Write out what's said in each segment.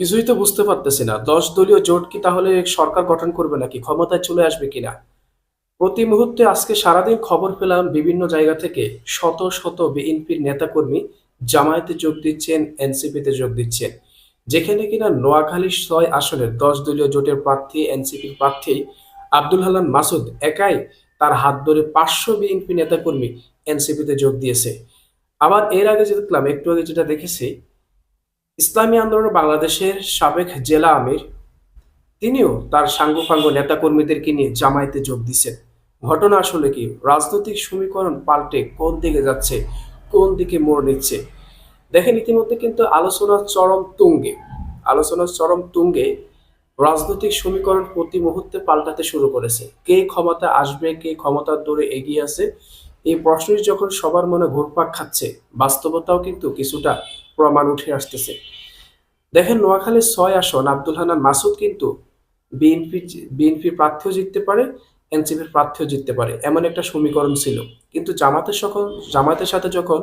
কিছুই তো বুঝতে পারতেছি না। দশ দলীয় জোট কি তাহলে সরকার গঠন করবে নাকি? ক্ষমতায় চলে আসবে কিনা? প্রতি মুহূর্তে আজকে সারাদিন খবর পেলাম বিভিন্ন জায়গা থেকে শত শত বিএনপির নেতাকর্মী জামায়াতে যোগ দিচ্ছেন, এনসিপিতে যোগ দিচ্ছেন। যেখানে কিনা নোয়াখালী ছয় আসনের দশ দলীয় জোটের প্রার্থী, এনসিপির প্রার্থী আব্দুল হালান মাসুদ একাই তার হাত ধরে পাঁচশো বিএনপি নেতাকর্মী এনসিপিতে যোগ দিয়েছে। আবার এর আগে যে দেখলাম, একটু আগে যেটা দেখেছি ইসলামী আন্দোলন বাংলাদেশের সাবেক জেলা আমির, তিনিও তার সাঙ্গপাঙ্গ নেতাকর্মীদেরকে নিয়ে জামায়াতে যোগ দিচ্ছেন ঘটনা আসলে কি? রাজনৈতিক সমীকরণ পাল্টে কোন দিকে যাচ্ছে, কোন দিকে মোড় নিচ্ছে? দেখেন, ইতিমধ্যে কিন্তু আলোচনার চরম তুঙ্গে। আলোচনার চরম তুঙ্গে রাজনৈতিক সমীকরণ প্রতি মুহূর্তে পাল্টাতে শুরু করেছে। কে ক্ষমতা আসবে, কে ক্ষমতার দৌড়ে এগিয়ে আছে এই প্রশ্নটি যখন সবার মনে ঘুরপাক খাচ্ছে, বাস্তবতাও কিন্তু কিছুটা প্রমাণ উঠে আসতেছে। দেখেন, নোয়াখালীর ছয় আসন, আব্দুল হান্নান মাসুদ কিন্তু বিএনপি বিএনপির প্রার্থীও জিততে পারে, এনসিপির প্রার্থীও জিততে পারে, এমন একটা সমীকরণ ছিল। কিন্তু জামাতের সকল, জামাতের সাথে যখন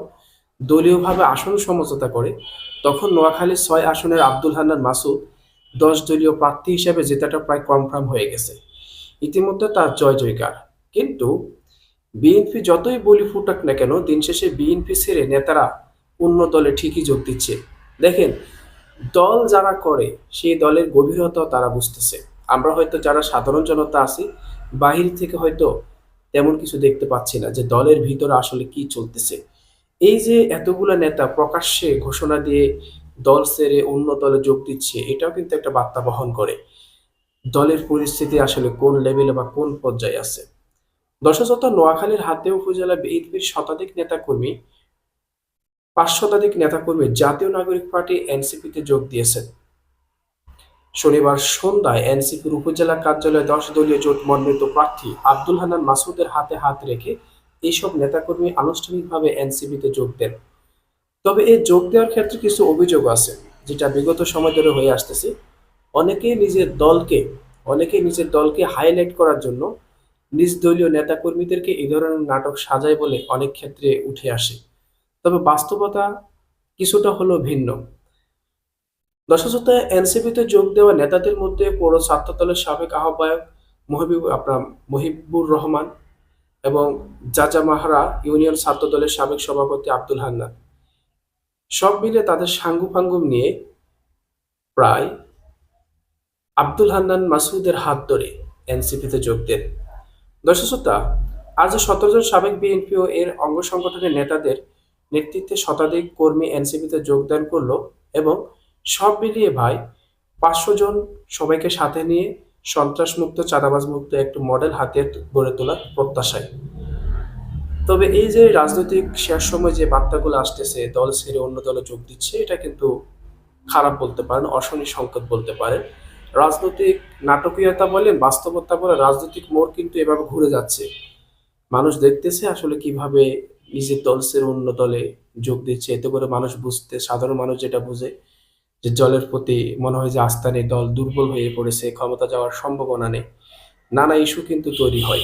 দলীয়ভাবে আসন সমঝোতা করে, তখন নোয়াখালীর ছয় আসনের আব্দুল হান্নান মাসুদ দশ দলীয় প্রার্থী হিসেবে জেতাটা প্রায় কনফার্ম হয়ে গেছে। ইতিমধ্যে তার জয় জয়কার। কিন্তু বিএনপি যতই বলি ফুটাক না কেন, দিন শেষে বিএনপি ছেড়ে নেতারা অন্য দলে ঠিকই যোগ দিচ্ছে। দেখেন, দল যারা করে, সেই দলের গভীরতা তারা বুঝতেছে। আমরা হয়তো যারা সাধারণ জনতা আছি, বাহির থেকে হয়তো তেমন কিছু দেখতে পাচ্ছি না যে দলের ভিতরে আসলে কি চলতেছে। এই যে এতগুলো নেতা প্রকাশ্যে ঘোষণা দিয়ে দল সেরে অন্য দলে যোগ দিচ্ছে, এটাও কিন্তু একটা বার্তা বহন করে। দলের পরিস্থিতি আসলে কোন লেভেলে বা কোন পর্যায়ে আছে। দশশত নোয়াখালীর হাতে উপজেলা বিএনপির শতাধিক নেতাকর্মী, পাঁচ শতাধিক নেতাকর্মী জাতীয় নাগরিক পার্টি এনসিপিতে যোগ দিয়েছেন। শনিবার সন্ধ্যায় এনসিপির উপজেলা কার্যালয়ে দশ দলীয় জোট মনোনীত প্রার্থী আব্দুল হান্নান মাসুদের হাতে হাত রেখে এইসব নেতাকর্মী আনুষ্ঠানিকভাবে এনসিপিতে যোগ দেন। তবে এই যোগ দেওয়ার ক্ষেত্রে কিছু অভিযোগ আছে, যেটা বিগত সময় ধরে হয়ে আসতেছে। অনেকেই নিজের দলকে, অনেকেই নিজের দলকে হাইলাইট করার জন্য নিজ দলীয় নেতাকর্মীদেরকে এই ধরনের নাটক সাজায় বলে অনেক ক্ষেত্রে উঠে আসে। তবে বাস্তবতা কিছুটা হলো ভিন্ন। দশশত এনসিপিতে যোগ দেওয়া নেতাদের মধ্যে পৌর ছাত্রদলের সাবেক আহ্বায়ক মহিবুব আপনার মহিবুর রহমান এবং জাজা মাহারা ইউনিয়ন ছাত্রদলের সাবেক সভাপতি আব্দুল হান্নান। সব মিলে তাদের সাঙ্গুপাঙ্গুম নিয়ে প্রায় আব্দুল হান্নান মাসুদের হাত ধরে এনসিপিতে যোগ দেন। দর্শকতা আজ সতেরো জন সাবেক বিএনপি ও এর অঙ্গ সংগঠনের নেতাদের নেতৃত্বে শতাধিক কর্মী এনসিপিতে যোগদান করল এবং সব মিলিয়ে ভাই পাঁচশো জন সবাইকে সাথে নিয়ে সন্ত্রাসমুক্ত চাঁদাবাজ মুক্ত একটি মডেল হাতে গড়ে তোলার প্রত্যাশায়। তবে এই যে রাজনৈতিক শেষ সময় যে বার্তাগুলো আসতেছে, দল ছেড়ে অন্য দলে যোগ দিচ্ছে, এটা কিন্তু খারাপ বলতে পারেন, অশনি সংকেত বলতে পারেন। রাজনৈতিক নাটকীয়তা বলেন, বাস্তবতা বলে রাজনৈতিক মোড় কিন্তু এভাবে ঘুরে যাচ্ছে। মানুষ দেখতেছে আসলে কীভাবে নিজের দলসের অন্য দলে যোগ দিচ্ছে। এতে করে মানুষ বুঝতে, সাধারণ মানুষ যেটা বুঝে, যে জলের প্রতি মনে হয় যে আস্থা নেই, দল দুর্বল হয়ে পড়েছে, ক্ষমতা যাওয়ার সম্ভাবনা নেই। নানা ইস্যু কিন্তু তৈরি হয়।